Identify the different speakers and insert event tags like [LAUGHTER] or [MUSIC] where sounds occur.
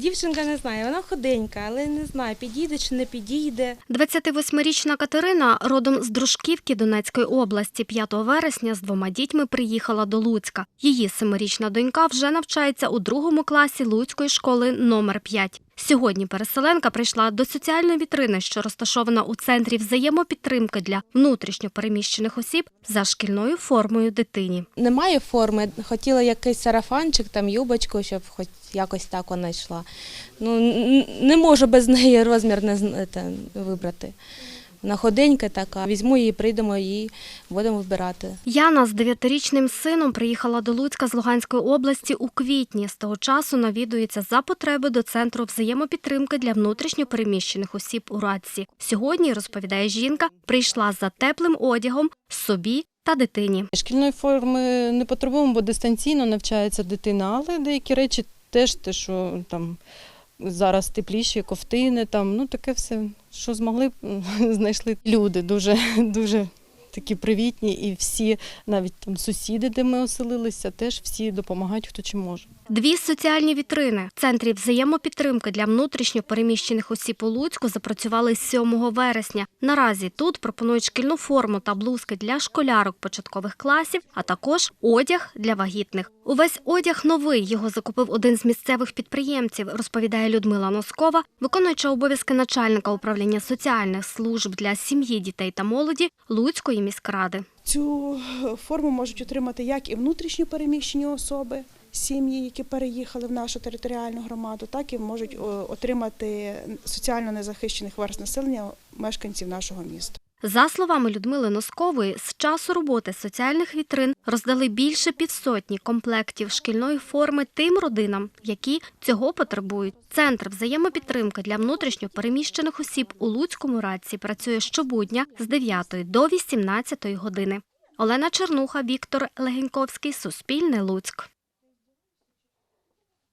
Speaker 1: Дівчинка не знає, вона худенька, але не знає, підійде чи не підійде.
Speaker 2: 28-річна Катерина родом з Дружківки Донецької області. 5 вересня з двома дітьми приїхала до Луцька. Її семирічна донька вже навчається у другому класі Луцької школи номер 5. Сьогодні переселенка прийшла до соціальної вітрини, що розташована у центрі взаємопідтримки для внутрішньо переміщених осіб за шкільною формою дитині.
Speaker 1: Немає форми, хотіла якийсь сарафанчик, там юбочку, щоб хоч якось так вона йшла. Ну, не можу без неї розмір не вибрати. Вона худенька така, візьму її, прийдемо і будемо вибирати.
Speaker 2: Яна з дев'ятирічним сином приїхала до Луцька з Луганської області у квітні. З того часу навідується за потреби до центру взаємопідтримки для внутрішньо переміщених осіб у Радці. Сьогодні, розповідає жінка, прийшла за теплим одягом собі та дитині.
Speaker 3: Шкільної форми не потребуємо, бо дистанційно навчається дитина, але деякі речі теж те, що там зараз тепліші, ковтини, там, ну таке все, що змогли, [LAUGHS] знайшли люди дуже, [LAUGHS] дуже такі привітні, і всі, навіть там сусіди, де ми оселилися, теж всі допомагають, хто чим може.
Speaker 2: Дві соціальні вітрини в центрі взаємопідтримки для внутрішньо переміщених осіб у Луцьку запрацювали з 7 вересня. Наразі тут пропонують шкільну форму та блузки для школярок початкових класів, а також одяг для вагітних. Увесь одяг новий. Його закупив один з місцевих підприємців, розповідає Людмила Носкова, виконуюча обов'язки начальника управління соціальних служб для сім'ї, дітей та молоді Луцької міськради.
Speaker 4: Цю форму можуть отримати як і внутрішньо переміщені особи, сім'ї, які переїхали в нашу територіальну громаду, так і можуть отримати соціально незахищених верст населення мешканців нашого міста.
Speaker 2: За словами Людмили Носкової, з часу роботи соціальних вітрин роздали більше півсотні комплектів шкільної форми тим родинам, які цього потребують. Центр взаємопідтримки для внутрішньо переміщених осіб у Луцькому радці працює щобудня з 9 до 18 години. Олена Чернуха, Віктор Легеньковський, Суспільне Луцьк.